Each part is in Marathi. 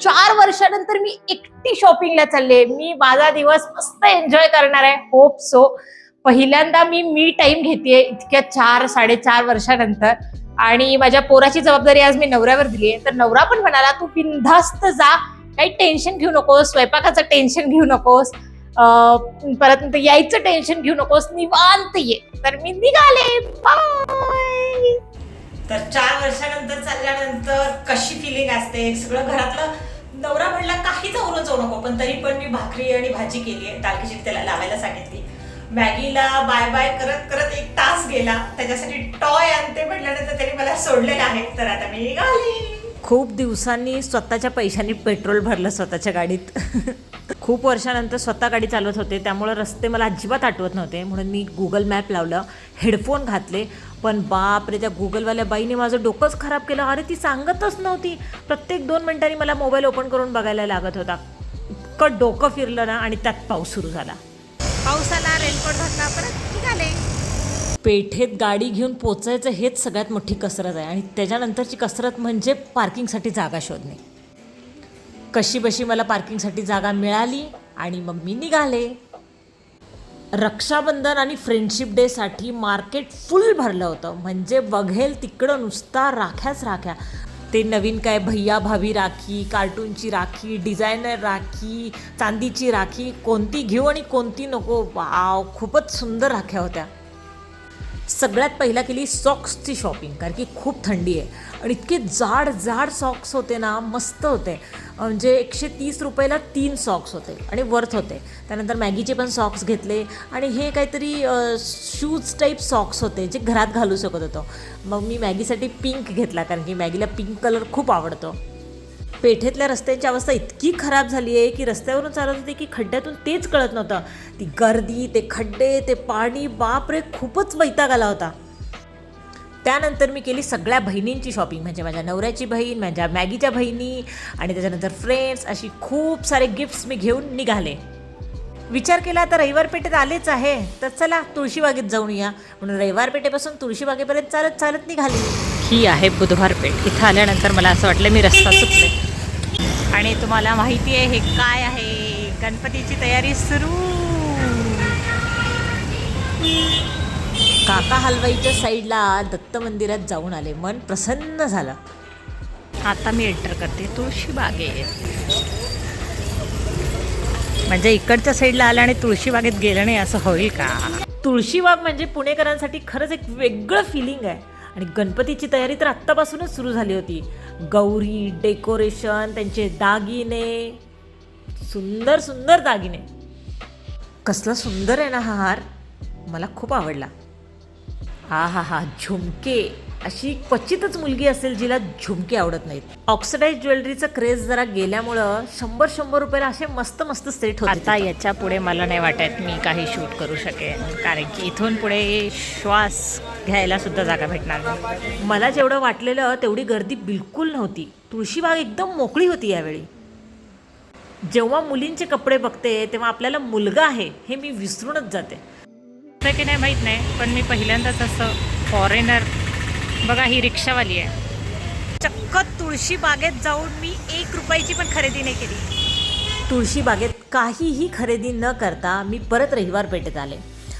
चार वर्षानंतर मी एकटी शॉपिंगला चालले. मी माझा दिवस मस्त एन्जॉय करणार आहे. होप सो पहिल्यांदा मी मी टाइम घेते इतक्या चार साडेचार वर्षानंतर. आणि माझ्या पोराची जबाबदारी आज मी नवऱ्यावर दिली आहे तर नवरा पण म्हणाला तू बिनधास्त जा. काही टेन्शन घेऊ नकोस. स्वयंपाकाचं टेन्शन घेऊ नकोस. परत नंतर यायचं टेन्शन घेऊ नकोस. निवांत ये. तर मी निघाले. बाय तर चार वर्षानंतर चालल्यानंतर कशी फिलिंग असते? सगळं घरातलं नवरा म्हणला काहीच आवरून जाऊ नको पण तरी पण मी भाकरी आणि भाजी केली आहे. दालखिचडी त्याला लावायला सांगितली. मॅगीला बाय बाय करत करत एक तास गेला. त्याच्यासाठी टॉय आणते म्हटल्यानंतर त्यांनी मला सोडलेलं आहे. तर आता मी निघाली खूप दिवसांनी स्वतःच्या पैशांनी पेट्रोल भरलं स्वतःच्या गाडीत. खूप वर्षानंतर स्वतः गाडी चालवत होते. त्यामुळे रस्ते मला अजिबात आठवत नव्हते. म्हणून मी गुगल मॅप लावलं हेडफोन घातले पण बापरे त्या गुगलवाल्या बाईने माझं डोकंच खराब केलं. अरे ती सांगतच नव्हती. प्रत्येक दोन मिनिटांनी मला मोबाईल ओपन करून बघायला लागत होता. इतकं डोकं फिरलं ना आणि त्यात पाऊस सुरू झाला. पाऊस आला रेनकोट घातला परत निघाले. पेठेत गाडी घेऊन पोचायचं हेच सगळ्यात मोठी कसरत आहे आणि त्याच्यानंतरची कसरत म्हणजे पार्किंगसाठी जागा शोधणे. कशी बशी मला पार्किंगसाठी जागा मिळाली आणि मग मी निघाले. रक्षाबंधन आणि फ्रेंडशिप डेसाठी मार्केट फुल भरलं होतं. म्हणजे बघेल तिकडं नुसता राख्याच राख्या. ते नवीन काय भैया भाभी राखी कार्टूनची राखी डिझायनर राखी चांदीची राखी कोणती घेऊ आणि कोणती नको. वाव खूपच सुंदर राख्या होत्या. सगळ्यात पहिला केली सॉक्सची शॉपिंग कारण की खूप थंडी आहे. आणि इतके जाड जाड सॉक्स होते ना मस्त होते. म्हणजे एकशे तीस रुपयाला तीन सॉक्स होते आणि वर्थ होते. त्यानंतर मॅगीचे पण सॉक्स घेतले. आणि हे काहीतरी शूज टाईप सॉक्स होते जे घरात घालू शकत होतो. मग मी मॅगीसाठी पिंक घेतला कारण की मॅगीला पिंक कलर खूप आवडतो. पेठेतल्या रस्त्यांची अवस्था इतकी खराब झाली आहे की रस्त्यावरून चालत होते की खड्ड्यातून तेच कळत नव्हतं. ती गर्दी ते खड्डे ते पाणी बापरे खूपच वैताग आला होता. त्यानंतर मी केली सगळ्या बहिणींची शॉपिंग म्हणजे माझ्या नवऱ्याची बहीण माझ्या मॅगीच्या बहिणी आणि त्याच्यानंतर फ्रेंड्स अशी खूप सारे गिफ्ट्स मी घेऊन निघाले. विचार केला तर रविवार पेठेत आलेच आहे. तर चला तुळशीबागेत जाऊन या म्हणून रविवार पेठेपासून तुळशीबागेपर्यंत चालत चालत निघाली. ही आहे बुधवार पेठ. इथं आल्यानंतर मला असं वाटलं मी रस्ता चुकले आणि तुम्हाला माहिती आहे हे काय आहे? गणपतीची तयारी सुरू. काका हलवाईच्या साईडला दत्त मंदिरात जाऊन आले. मन प्रसन्न झालं. आता मी एंटर करते. तुळशी बागेत. म्हणजे इकडच्या साईडला आलं आणि तुळशी बागेत गेलं नाही असं होईल का? तुळशी बाग म्हणजे पुणेकरांसाठी खरंच एक वेगळं फिलिंग आहे. आणि गणपतीची तयारी तर आत्तापासूनच सुरू झाली होती. गौरी डेकोरेशन त्यांचे दागिने सुंदर सुंदर दागिने. कसला सुंदर आहे ना हा हार? मला खूप आवडला. हा हा हा झुमके. अशी क्वचितच मुलगी असेल जिला झुमके आवडत नाहीत. ऑक्सिडाईज ज्वेलरीचं क्रेज जरा गेल्यामुळं शंभर शंभर रुपयाला असे मस्त मस्त सेट होते आता याच्यापुढे मला नाही वाटत मी काही शूट करू शकेन. कारण की इथून पुढे श्वास घ्यायला सुद्धा जागा भेटणार नाही. मला जेवढं वाटलेलं तेवढी गर्दी बिलकुल नव्हती. तुळशीबाग एकदम मोकळी होती यावेळी. जेव्हा मुलींचे कपडे बघते तेव्हा आपल्याला मुलगा आहे हे मी विसरूनच जाते. की नाही माहीत नाही पण मी पहिल्यांदाच असं फॉरेनर बघा ही रिक्षावाली आहे. चक्क तुळशी बागेत जाऊन मी एक रुपयाची पण खरेदी नाही केली. तुळशी बागेत काहीही खरेदी न करता मी परत रविवार पेठेत आले.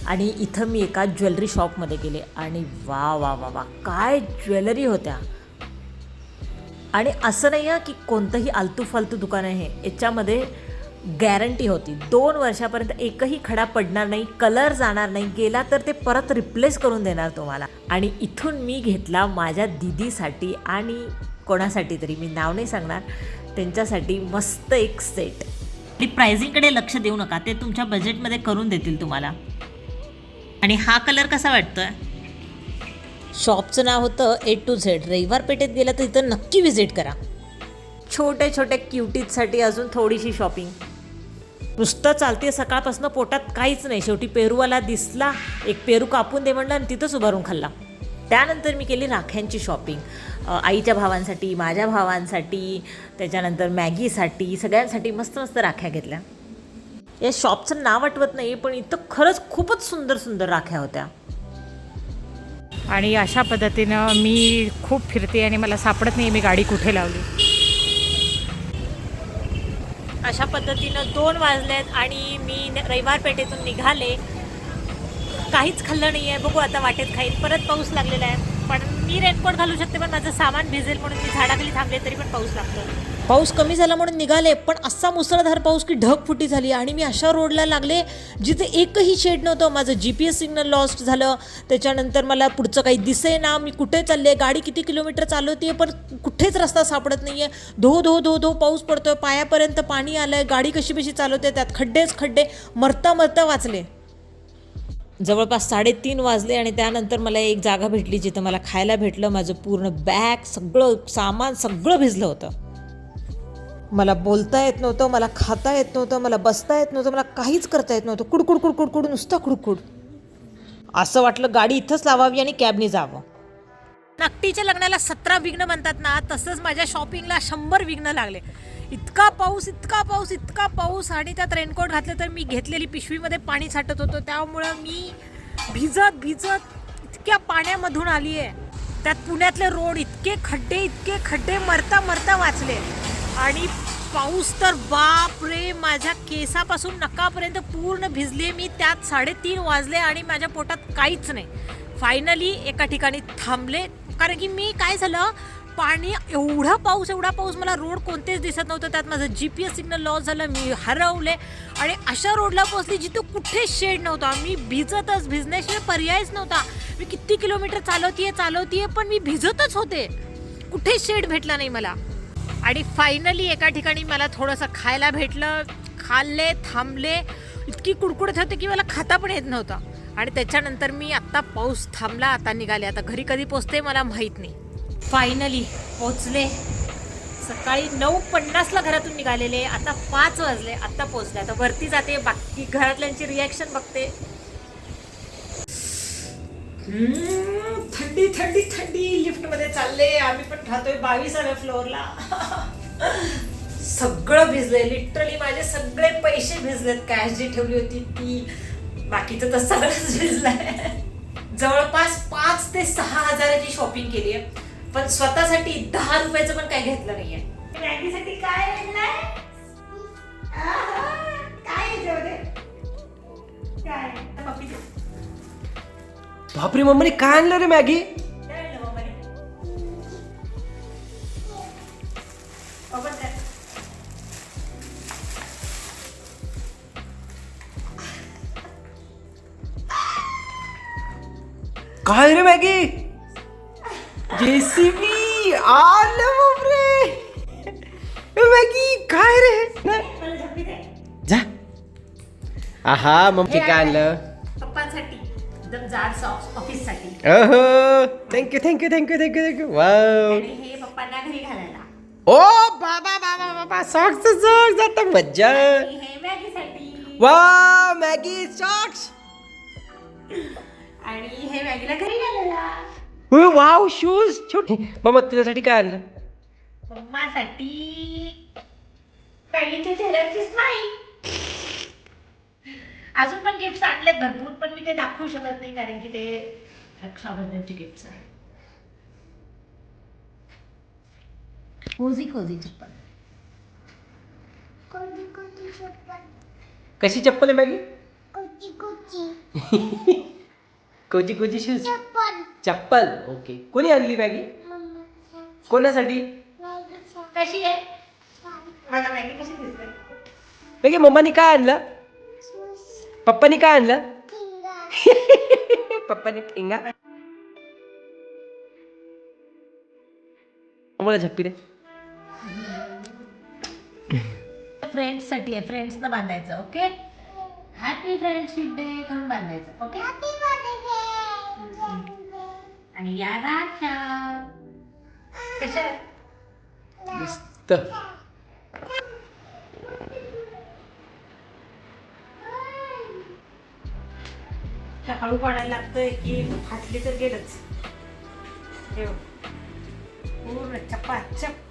आणि इथं मी एका ज्वेलरी शॉपमध्ये गेले आणि वा वा वा वा काय ज्वेलरी होत्या. आणि असं नाही आहे की कोणतंही आलतू फालतू दुकान आहे. याच्यामध्ये गॅरंटी होती. दोन वर्षापर्यंत एकही खडा पडणार नाही कलर जाणार नाही गेला तर ते परत रिप्लेस करून देणार तुम्हाला. आणि इथून मी घेतला माझ्या दिदीसाठी आणि कोणासाठी तरी मी नाव नाही सांगणार त्यांच्यासाठी मस्त एक सेट आणि प्राइसिंगकडे लक्ष देऊ नका ते तुमच्या बजेटमध्ये करून देतील तुम्हाला. आणि हा कलर कसा वाटतोय? शॉपचं नाव होतं ए टू झेड रविवार पेठेत गेलं तर इथं नक्की व्हिजिट करा. छोट्या छोट्या क्युटीजसाठी अजून थोडीशी शॉपिंग नुसतं चालते सकाळपासून पोटात काहीच नाही. शेवटी पेरूवाला दिसला एक पेरू कापून दे म्हणलं आणि तिथंच उभारून खाल्ला. त्यानंतर मी केली राख्यांची शॉपिंग आईच्या भावांसाठी माझ्या भावांसाठी त्याच्यानंतर मॅगीसाठी सगळ्यांसाठी मस्त मस्त राख्या घेतल्या. या शॉपचं नाव आठवत नाही पण इथं खरंच खूपच सुंदर सुंदर राख्या होत्या. आणि अशा पद्धतीनं मी खूप फिरते आणि मला सापडत नाही मी गाडी कुठे लावली. अशा पद्धतीनं दोन वाजलेत आणि मी रविवार पेठेतून निघाले. काहीच खाल्लं नाही आहे बघू आता वाटेत खाईन. परत पाऊस लागलेला आहे. मी रेनकोट घालू शकते पण माझं सामान भिजेल म्हणून मी झाडाखाली थांबले तरी पण पाऊस लागतो पाऊस कमी झाला म्हणून निघाले पण असा मुसळधार पाऊस की ढगफुटी झाली आणि मी अशा रोडला लागले जिथे एकही शेड नव्हतं. माझं G P S signal lost झालं. त्याच्यानंतर मला पुढचं काही दिसे ना मी कुठे चालले? गाडी किती किलोमीटर चालवते पण कुठेच रस्ता सापडत नाही आहे धो धो धो धो पाऊस पडतोय. पायापर्यंत पाणी आलं आहे गाडी कशी कशी चालवते? त्यात खड्डेच खड्डे. मरता मरता वाचले. जवळपास साडेतीन वाजले आणि त्यानंतर मला एक जागा भेटली जिथं मला खायला भेटलं. माझं पूर्ण बॅग सगळं सामान सगळं भिजलं होतं. मला बोलता येत नव्हतं मला खाता येत नव्हतं मला बसता येत नव्हतं मला काहीच करता येत नव्हतं. कुडकुड कुडकुड कुड नुसतं कुडकुड. असं वाटलं गाडी इथंच लावावी आणि कॅबने जावं. नागटीच्या लग्नाला सतरा विघ्न म्हणतात ना तसंच माझ्या शॉपिंगला शंभर विघ्न लागले. इतका पाऊस इतका पाऊस इतका पाऊस आणि त्यात रेनकोट घातलं तर मी घेतलेली पिशवीमध्ये पाणी साठत होतं. त्यामुळं मी भिजत भिजत इतक्या पाण्यामधून आली आहे त्यात पुण्यातले रोड इतके खड्डे इतके खड्डे मरता मरता वाचले. आणि पाऊस तर बाप रे माझ्या केसापासून नकापर्यंत पूर्ण भिजले मी. त्यात साडेतीन वाजले आणि माझ्या पोटात काहीच नाही. फायनली एका ठिकाणी थांबले. कारण की मी काय झालं पाणी एवढा पाऊस एवढा पाऊस मला रोड कोणतेच दिसत नव्हतं. त्यात माझं G P S signal loss झालं मी हरवले. आणि अशा रोडला पोहोचली जिथं कुठेच शेड नव्हता. मी भिजतच भिजण्याशिवाय पर्यायच नव्हता. मी किती किलोमीटर चालवतीये चालवतीये पण मी भिजतच होते. कुठेच शेड भेटला नाही मला. आणि फायनली एका ठिकाणी मला थोडंसं खायला भेटलं. खाल्ले थांबले. इतकी कुडकुडत होते की मला खाता पण येत नव्हतं. आणि त्याच्यानंतर मी आत्ता पाऊस थांबला आता निघाले. आता घरी कधी पोचते मला माहीत नाही. फायनली पोचले. सकाळी नऊ पन्नासला घरातून निघालेले. आता पाच वाजले. आता पोचले. आता वरती जाते. बाकी घरातल्यांची रिॲक्शन बघते. हम्म, थंडी थंडी थंडी. लिफ्टमध्ये चालले. आम्ही पण राहतोय बावीसाव्या फ्लोअरला सगळं भिजलंय लिटरली माझे सगळे पैसे भिजलेत. कॅश जी ठेवली होती ती. बाकीचं तर सगळंच भिजलंय. जवळपास पाच ते सहा हजाराची शॉपिंग केली आहे पण स्वतःसाठी दहा रुपयाचं पण काय घेतलं नाहीये मॅगीसाठी काय आणलंय काय आहे याच्यामध्ये? काय पप्पी दे. बापरे मम्मीने काय आणलं रे मॅगी काय आणलं मम्माने? काय रे मॅगी जेसीबी आलं बापरे मॅगी काय रे. जा. आहा मम्मी काय आणलं? पप्पांसाठी एकदम जाड सॉक्स ऑफिससाठी अहो thank you thank you thank you thank you thank you wow आणि हे पप्पांना घरी घालायला. ओ बाबा बाबा बाबा सॉक्स सॉक्स आता मज्जा. आणि हे वा मॅगी सॉक्स आणि हे मॅगीला घरी घालायला. वाव शूज छोटे. मम्मा तुझ्यासाठी काय आणलं? मम्मासाठी काही नाही अजून पण गिफ्ट आणलेत भरपूर पण मी ते दाखवू शकत नाही कारण की ते रक्षाबंधनचे गिफ्ट आहे कोझी कोझी चप्पल. कोची कोची चप्पल. कशी चप्पल आहे मॅगी कोची कोची कोची कोची शूज चप्पल. चप्पल. ओके कोणी आणली मॅगी? कोणासाठी? कशी आहे? मला मॅगी कशी दिसते? मॅगी मम्मानी काय आणलं? पप्पानी काय आणलं? पप्पानी ठेंगा मला झप्पी रे फ्रेंड्ससाठी आहे. फ्रेंड्सनं बांधायचं ओके हॅपी फ्रेंडशिप डे करून बांधायचं ओके आणि या? मस्त त्या हळू पाडायला लागतंय की फाटली तर गेलंच. पूर्ण चपाचप